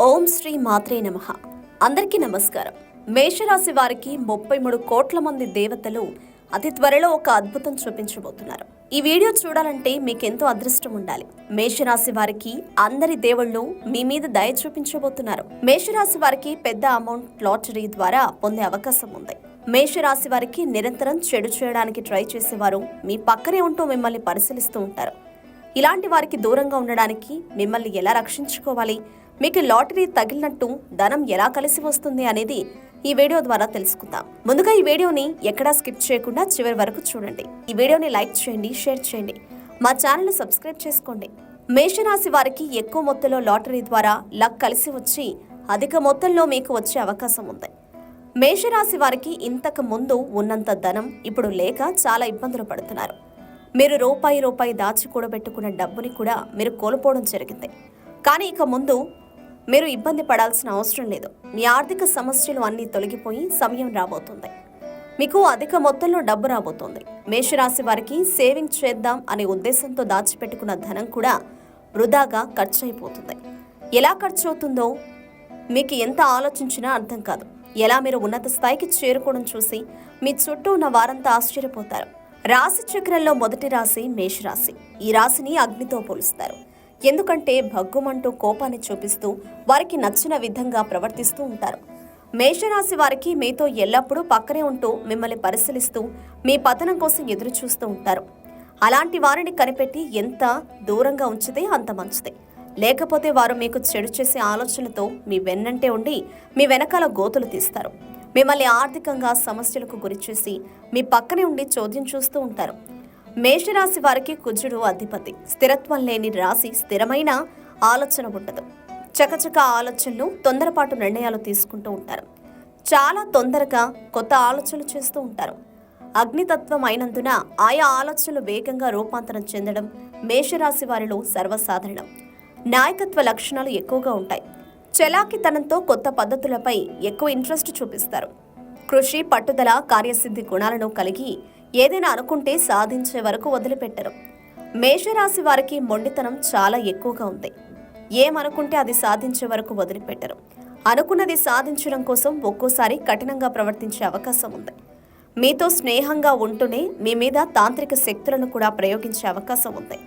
ఓం శ్రీ మాత్రే నమ. అందరికీ నమస్కారం. మేషరాశి వారికి ముప్పై మూడు కోట్ల మంది దేవతలు అతి త్వరలో ఒక అద్భుతం చూపించబోతున్నారు. ఈ వీడియో చూడాలంటే మీకెంతో అదృష్టం ఉండాలి. మేషరాశి వారికి అందరి దేవుళ్ళు మీ మీద దయ చూపించబోతున్నారు. మేషరాశి వారికి పెద్ద అమౌంట్ లాటరీ ద్వారా పొందే అవకాశం ఉంది. మేషరాశి వారికి నిరంతరం చెడు చేయడానికి ట్రై చేసేవారు మీ పక్కనే ఉంటూ మిమ్మల్ని పరిశీలిస్తూ ఉంటారు. ఇలాంటి వారికి దూరంగా ఉండడానికి మిమ్మల్ని ఎలా రక్షించుకోవాలి? మీకు లాటరీ తగిలినట్టు ధనం ఎలా కలిసి వస్తుంది అనేది ఈ వీడియో ద్వారా తెలుసుకుందాం. ముందుగా ఈ వీడియోని ఎక్కడా స్కిప్ చేయకుండా చివరి వరకు చూడండి. ఈ వీడియోని లైక్ చేయండి షేర్ చేయండి. మా ఛానల్ సబ్స్క్రైబ్ చేసుకోండి. మేషరాశి వారికి ఎక్కువ మొత్తంలో లాటరీ ద్వారా లక్ కలిసి వచ్చి అధిక మొత్తంలో మీకు వచ్చే అవకాశం ఉంది. మేషరాశి వారికి ఇంతకు ముందు ఉన్నంత ధనం ఇప్పుడు లేక చాలా ఇబ్బందులు పడుతున్నారు. మీరు రూపాయి రూపాయి దాచి కూడబెట్టుకున్న డబ్బుని కూడా మీరు కోల్పోవడం జరిగింది. కానీ ఇక ముందు మీరు ఇబ్బంది పడాల్సిన అవసరం లేదు. మీ ఆర్థిక సమస్యలు అన్నీ తొలగిపోయి సమయం రాబోతుంది. మీకు అధిక మొత్తంలో డబ్బు రాబోతుంది. మేషరాశి వారికి సేవింగ్ చేద్దాం అనే ఉద్దేశంతో దాచిపెట్టుకున్న ధనం కూడా వృధాగా ఖర్చు అయిపోతుంది ఎలా ఖర్చు అవుతుందో మీకు ఎంత ఆలోచించినా అర్థం కాదు. ఎలా మీరు ఉన్నత స్థాయికి చేరుకోవడం చూసి మీ చుట్టూ ఉన్న వారంతా ఆశ్చర్యపోతారు. రాశి చక్రంలో మొదటి రాశి మేషరాశి ఈ రాశిని అగ్నితో పోలుస్తారు. ఎందుకంటే భగ్గుమంటూ కోపాన్ని చూపిస్తూ వారికి నచ్చిన విధంగా ప్రవర్తిస్తూ ఉంటారు. మేషరాశి వారికి మీతో ఎల్లప్పుడూ పక్కనే ఉంటూ మిమ్మల్ని పరిశీలిస్తూ మీ పతనం కోసం ఎదురు చూస్తూ ఉంటారు. అలాంటి వారిని కనిపెట్టి ఎంత దూరంగా ఉంచితే అంత మంచిది. లేకపోతే వారు మీకు చెడు చేసే ఆలోచనలతో మీ వెన్నంటే ఉండి మీ వెనకాల గోతులు తీస్తారు. మిమ్మల్ని ఆర్థికంగా సమస్యలకు గురిచేసి మీ పక్కనే ఉండి చోద్యం చూస్తూ ఉంటారు. మేషరాశి వారికి కుజుడు అధిపతి. స్థిరత్వం లేని రాశి స్థిరమైన ఆలోచన ఉండదు. చకచక ఆలోచనలు తొందరపాటు నిర్ణయాలు తీసుకుంటూ ఉంటారు. చాలా తొందరగా కొత్త ఆలోచనలు చేస్తూ ఉంటారు. అగ్నితత్వం అయినందున ఆయా ఆలోచనలు వేగంగా రూపాంతరం చెందడం మేషరాశి వారిలో సర్వసాధారణం. నాయకత్వ లక్షణాలు ఎక్కువగా ఉంటాయి. చలాకితనంతో కొత్త పద్ధతులపై ఎక్కువ ఇంట్రెస్ట్ చూపిస్తారు. కృషి పట్టుదల కార్యసిద్ధి గుణాలను కలిగి ఏదైనా అనుకుంటే సాధించే వరకు వదిలిపెట్టరు. మేషరాశి వారికి మొండితనం చాలా ఎక్కువగా ఉంది. ఏమనుకుంటే అది సాధించే వరకు వదిలిపెట్టరు. అనుకున్నది సాధించడం కోసం ఒక్కోసారి కఠినంగా ప్రవర్తించే అవకాశం ఉంది. మీతో స్నేహంగా ఉంటూనే మీ మీద తాంత్రిక శక్తులను కూడా ప్రయోగించే అవకాశం ఉంది.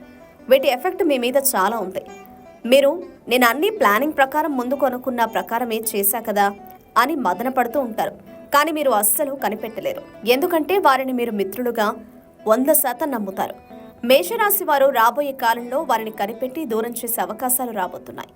వీటి ఎఫెక్ట్ మీ మీద చాలా ఉంది. మీరు నేను అన్ని ప్లానింగ్ ప్రకారం ముందు కొనుక్కున్న ప్రకారమే చేశా కదా అని మదన పడుతూ ఉంటారు. కానీ మీరు అస్సలు కనిపెట్టలేరు. ఎందుకంటే వారిని మీరు మిత్రులుగా వంద శాతం నమ్ముతారు. మేషరాశి వారు రాబోయే కాలంలో వారిని కనిపెట్టి దూరం చేసే అవకాశాలు రాబోతున్నాయి.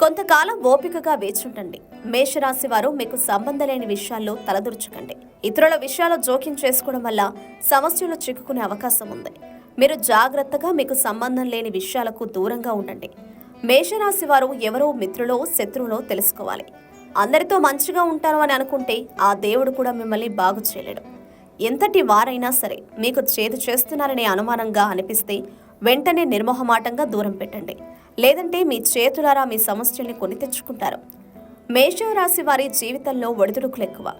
కొంతకాలం ఓపికగా వేచుంటండి మేషరాశి వారు మీకు సంబంధం లేని విషయాల్లో తలదూర్చకండి. ఇతరుల విషయాల్లో జోక్యం చేసుకోవడం వల్ల సమస్యలు చిక్కుకునే అవకాశం ఉంది. మీరు జాగ్రత్తగా మీకు సంబంధం లేని విషయాలకు దూరంగా ఉండండి. మేషరాశి వారు ఎవరో మిత్రులో శత్రువులో తెలుసుకోవాలి. అందరితో మంచిగా ఉంటారు అని అనుకుంటే ఆ దేవుడు కూడా మిమ్మల్ని బాగు చేయలేడు. ఎంతటి వారైనా సరే మీకు చేదు చేస్తున్నారనే అనుమానంగా అనిపిస్తే వెంటనే నిర్మోహమాటంగా దూరం పెట్టండి. లేదంటే మీ చేతులారా మీ సమస్యల్ని కొని తెచ్చుకుంటారు. మేషరాశి వారి జీవితంలో ఒడిదుడుకులు ఎక్కువ.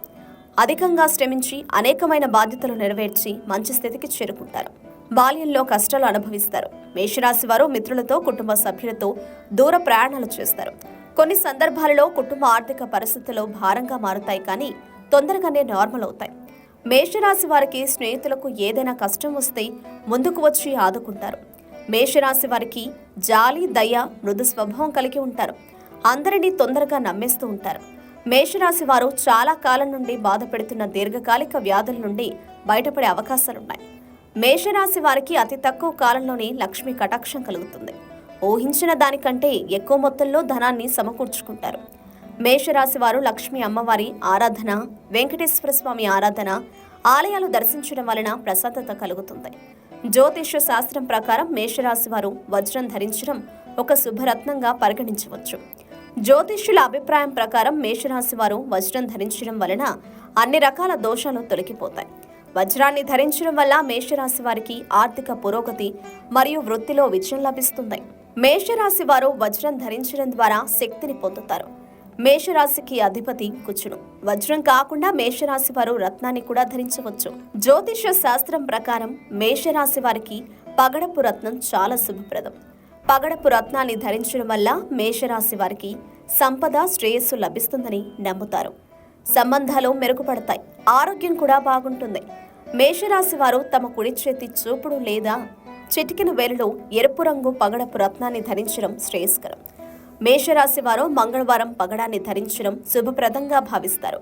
అధికంగా శ్రమించి అనేకమైన బాధ్యతలు నెరవేర్చి మంచి స్థితికి చేరుకుంటారు. బాల్యంలో కష్టాలు అనుభవిస్తారు. మేషరాశి వారు మిత్రులతో కుటుంబ సభ్యులతో దూర ప్రయాణాలు చేస్తారు. కొన్ని సందర్భాలలో కుటుంబ ఆర్థిక పరిస్థితులు భారంగా మారుతాయి కానీ తొందరగానే నార్మల్ అవుతాయి. మేషరాశి వారికి స్నేహితులకు ఏదైనా కష్టం వస్తే ముందుకు వచ్చి ఆదుకుంటారు. మేషరాశి వారికి జాలి దయ మృదు స్వభావం కలిగి ఉంటారు. అందరినీ తొందరగా నమ్మేస్తూ ఉంటారు. మేషరాశి వారు చాలా కాలం నుండి బాధపెడుతున్న దీర్ఘకాలిక వ్యాధుల నుండి బయటపడే అవకాశాలున్నాయి. మేషరాశి వారికి అతి తక్కువ కాలంలోనే లక్ష్మి కటాక్షం కలుగుతుంది. ఊహించిన దానికంటే ఎక్కువ మొత్తంలో ధనాన్ని సమకూర్చుకుంటారు. మేషరాశి వారు లక్ష్మి అమ్మవారి ఆరాధన వెంకటేశ్వర స్వామి ఆరాధన ఆలయాలు దర్శించడం వలన ప్రశాంతత కలుగుతుంది. జ్యోతిష్య శాస్త్రం ప్రకారం మేషరాశి వారు వజ్రం ధరించడం ఒక శుభరత్నంగా పరిగణించవచ్చు. జ్యోతిష్యుల అభిప్రాయం ప్రకారం మేషరాశి వారు వజ్రం ధరించడం వలన అన్ని రకాల దోషాలు తొలగిపోతాయి. వజ్రాన్ని ధరించడం వల్ల మేషరాశి వారికి ఆర్థిక పురోగతి మరియు వృత్తిలో విజయం లభిస్తుంది. మేషరాశి వారు వజ్రం ధరించడం ద్వారా శక్తిని పొందుతారు. మేషరాశికి అధిపతి కుచుడు వజ్రం కాకుండా మేషరాశి వారు రత్నాన్ని కూడా ధరించవచ్చు. జ్యోతిష శాస్త్రం ప్రకారం మేషరాశి వారికి పగడపు రత్నం చాలా శుభప్రదం. పగడపు రత్నాన్ని ధరించడం వల్ల మేషరాశి వారికి సంపద శ్రేయస్సు లభిస్తుందని నమ్ముతారు. సంబంధాలు మెరుగుపడతాయి. ఆరోగ్యం కూడా బాగుంటుంది. మేషరాశి వారు తమ కుడి చేతి చూపుడు లేదా చిటికిన వేలులో ఎరుపు రంగు పగడపు రత్నాన్ని ధరించడం శ్రేయస్కరం. మేషరాశి వారు మంగళవారం పగడాన్ని ధరించడం శుభప్రదంగా భావిస్తారు.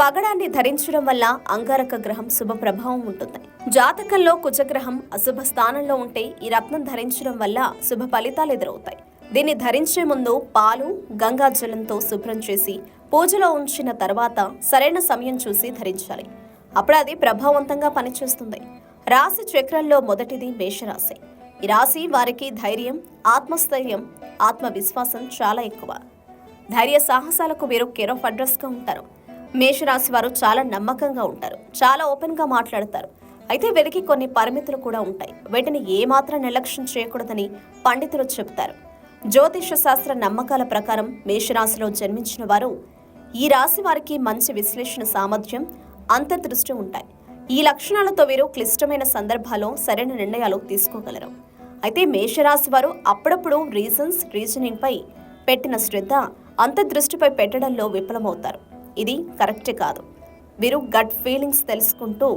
పగడాన్ని ధరించడం వల్ల అంగారక గ్రహం శుభ ప్రభావం ఉంటుంది. జాతకంలో కుజగ్రహం అశుభ స్థానంలో ఉంటే ఈ రత్నం ధరించడం వల్ల శుభ ఫలితాలు ఎదురవుతాయి. దీన్ని ధరించే ముందు పాలు గంగా జలంతో శుభ్రం చేసి పూజలో ఉంచిన తర్వాత సరైన సమయం చూసి ధరించాలి. అప్పుడు అది ప్రభావవంతంగా పనిచేస్తుంది. రాశి చక్రంలో మొదటిది మేషరాశి. ఈ రాశి వారికి ధైర్యం ఆత్మస్థైర్యం ఆత్మవిశ్వాసం చాలా ఎక్కువ. ధైర్య సాహసాలకు వీరు కేర్ ఆఫ్ అడ్రస్గా ఉంటారు. మేషరాశి వారు చాలా నమ్మకంగా ఉంటారు. చాలా ఓపెన్గా మాట్లాడతారు. అయితే వీరికి కొన్ని పరిమితులు కూడా ఉంటాయి. వీటిని ఏమాత్రం నిర్లక్ష్యం చేయకూడదని పండితులు చెబుతారు. జ్యోతిష శాస్త్ర నమ్మకాల ప్రకారం మేషరాశిలో జన్మించిన వారు ఈ రాశి వారికి మంచి విశ్లేషణ సామర్థ్యం అంతర్దృష్టి ఉంటాయి. ఈ లక్షణాలతో వీరు క్లిష్టమైన సందర్భాల్లో సరైన నిర్ణయాలు తీసుకోగలరు. అయితే మేషరాశి వారు అప్పుడప్పుడు రీజన్స్ రీజనింగ్ పై పెట్టిన శ్రద్ధ అంతర్దృష్టిపై పెట్టడంలో విఫలమవుతారు. ఇది కరెక్టే కాదు. వీరు గట్ ఫీలింగ్స్ తెలుసుకుంటూ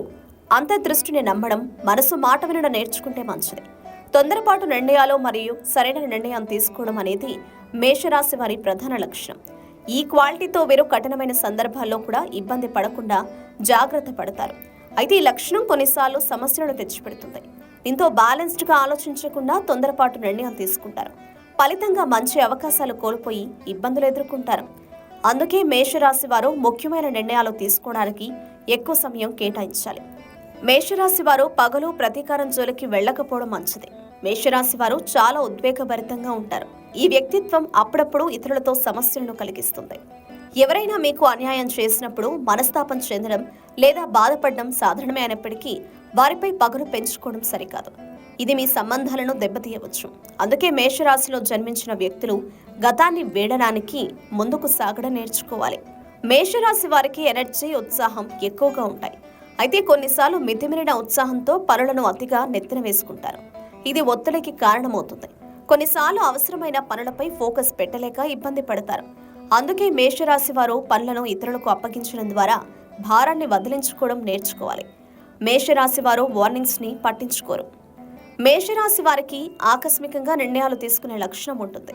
అంతర్దృష్టిని నమ్మడం మనసు మాట వినడం నేర్చుకుంటే మంచిది. తొందరపాటు నిర్ణయాలు మరియు సరైన నిర్ణయం తీసుకోవడం అనేది మేషరాశి వారి ప్రధాన లక్షణం. ఈ క్వాలిటీతో వీరు కఠినమైన సందర్భాల్లో కూడా ఇబ్బంది పడకుండా జాగ్రత్త పడతారు. అయితే ఈ లక్షణం కొన్నిసార్లు సమస్యలను తెచ్చిపెడుతుంది. దీంతో బ్యాలెన్స్డ్గా ఆలోచించకుండా తొందరపాటు నిర్ణయం తీసుకుంటారు. ఫలితంగా మంచి అవకాశాలు కోల్పోయి ఇబ్బందులు ఎదుర్కొంటారు. అందుకే మేషరాశి వారు ముఖ్యమైన నిర్ణయాలు తీసుకోవడానికి ఎక్కువ సమయం కేటాయించాలి. మేషరాశి వారు పగలు ప్రతీకారం జోలికి వెళ్ళకపోవడం మంచిది. మేషరాశి వారు చాలా ఉద్వేగభరితంగా ఉంటారు. ఈ వ్యక్తిత్వం అప్పుడప్పుడు ఇతరులతో సమస్యలను కలిగిస్తుంది. ఎవరైనా మీకు అన్యాయం చేసినప్పుడు మనస్తాపం చెందడం లేదా బాధపడడం సాధారణమే అయినప్పటికీ వారిపై పగను పెంచుకోవడం సరికాదు. ఇది మీ సంబంధాలను దెబ్బతీయవచ్చు. అందుకే మేషరాశిలో జన్మించిన వ్యక్తులు గతాన్ని వీడడానికి ముందుకు సాగడం నేర్చుకోవాలి. మేషరాశి వారికి ఎనర్జీ ఉత్సాహం ఎక్కువగా ఉంటాయి. అయితే కొన్నిసార్లు మితిమీరిన ఉత్సాహంతో పనులను అతిగా నెత్తిన వేసుకుంటారు. ఇది ఒత్తిడికి కారణమవుతుంది. కొన్నిసార్లు అవసరమైన పనులపై ఫోకస్ పెట్టలేక ఇబ్బంది పడతారు. అందుకే మేషరాశి వారు పనులను ఇతరులకు అప్పగించడం ద్వారా భారాన్ని వదిలించుకోవడం నేర్చుకోవాలి. మేషరాశి వారు వార్నింగ్స్ని పట్టించుకోరు. మేషరాశి వారికి ఆకస్మికంగా నిర్ణయాలు తీసుకునే లక్షణం ఉంటుంది.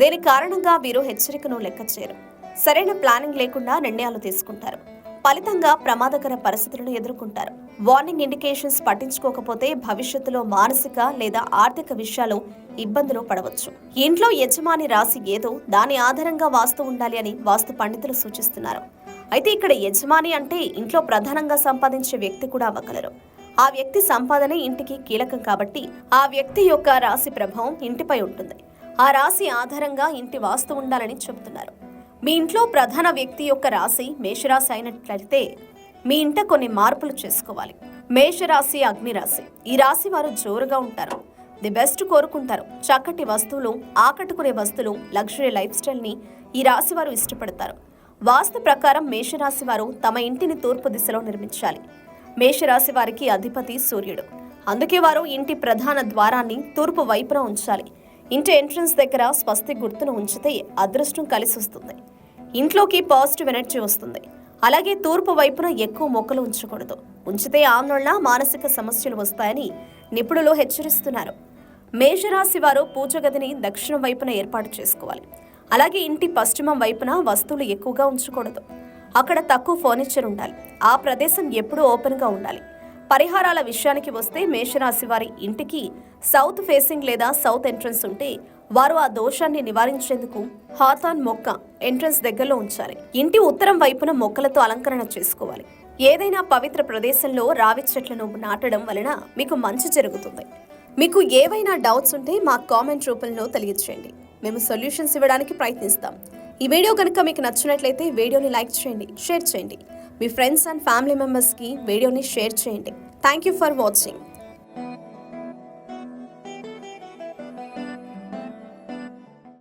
దీని కారణంగా వీరు హెచ్చరికను లెక్క చేయరు సరైన ప్లానింగ్ లేకుండా నిర్ణయాలు తీసుకుంటారు. ఫలితంగా ప్రమాదకర పరిస్థితులను ఎదుర్కొంటారు. వార్నింగ్ ఇండికేషన్స్ పట్టించుకోకపోతే భవిష్యత్తులో మానసిక లేదా ఆర్థిక విషయాలు ఇబ్బందులు పడవచ్చు. ఇంట్లో యజమాని రాశి ఏదో దాని ఆధారంగా వాస్తు ఉండాలి అని వాస్తు పండితులు సూచిస్తున్నారు. అయితే ఇక్కడ యజమాని అంటే ఇంట్లో ప్రధానంగా సంపాదించే వ్యక్తి కూడా అవ్వగలరు. ఆ వ్యక్తి సంపాదనే ఇంటికి కీలకం కాబట్టి ఆ వ్యక్తి యొక్క రాశి ప్రభావం ఇంటిపై ఉంటుంది. ఆ రాశి ఆధారంగా ఇంటి వాస్తు ఉండాలని చెబుతున్నారు. మీ ఇంట్లో ప్రధాన వ్యక్తి యొక్క రాశి మేషరాశి అయినట్లయితే మీ ఇంట కొన్ని మార్పులు చేసుకోవాలి. మేషరాశి అగ్నిరాశి. ఈ రాశి వారు జోరుగా ఉంటారు. ది బెస్ట్ కోరుకుంటారు. చక్కటి వస్తువులు ఆకట్టుకునే వస్తువులు లగ్జరీ లైఫ్ స్టైల్ని ఈ రాశి వారు ఇష్టపడతారు. వాస్తు ప్రకారం మేషరాశి వారు తమ ఇంటిని తూర్పు దిశలో నిర్మించాలి. మేషరాశి వారికి అధిపతి సూర్యుడు. అందుకే వారు ఇంటి ప్రధాన ద్వారాన్ని తూర్పు వైపున ఉంచాలి. ఇంటి ఎంట్రన్స్ దగ్గర స్వస్తి గుర్తును ఉంచితే అదృష్టం కలిసి వస్తుంది. ఇంట్లోకి పాజిటివ్ ఎనర్జీ వస్తుంది. అలాగే తూర్పు వైపున ఎక్కువ మొక్కలు ఉంచకూడదు. ఉంచితే ఆందోళన మానసిక సమస్యలు వస్తాయని నిపుణులు హెచ్చరిస్తున్నారు. మేషరాశి వారు పూజ గదిని దక్షిణం వైపున ఏర్పాటు చేసుకోవాలి. అలాగే ఇంటి పశ్చిమం వైపున వస్తువులు ఎక్కువగా ఉంచకూడదు. అక్కడ తక్కువ ఫర్నిచర్ ఉండాలి. ఆ ప్రదేశం ఎప్పుడూ ఓపెన్గా ఉండాలి. పరిహారాల విషయానికి వస్తే మేషరాశి వారి ఇంటికి సౌత్ ఫేసింగ్ లేదా సౌత్ ఎంట్రన్స్ ఉంటే వారు ఆ దోషాన్ని నివారించేందుకు హాథాన్ మొక్క ఎంట్రన్స్ దగ్గరలో ఉంచాలి. ఇంటి ఉత్తరం వైపున మొక్కలతో అలంకరణ చేసుకోవాలి. ఏదైనా పవిత్ర ప్రదేశంలో రావి చెట్లను నాటడం వలన మీకు మంచి జరుగుతుంది. మీకు ఏవైనా డౌట్స్ ఉంటే మా కామెంట్ రూపంలో తెలియజేయండి మేము సొల్యూషన్స్ ఇవ్వడానికి ప్రయత్నిస్తాం. ఈ వీడియో కనుక మీకు నచ్చినట్లయితే వీడియోని లైక్ చేయండి షేర్ చేయండి. మీ ఫ్రెండ్స్ అండ్ ఫ్యామిలీ మెంబర్స్కి వీడియోని షేర్ చేయండి. Thank you for watching.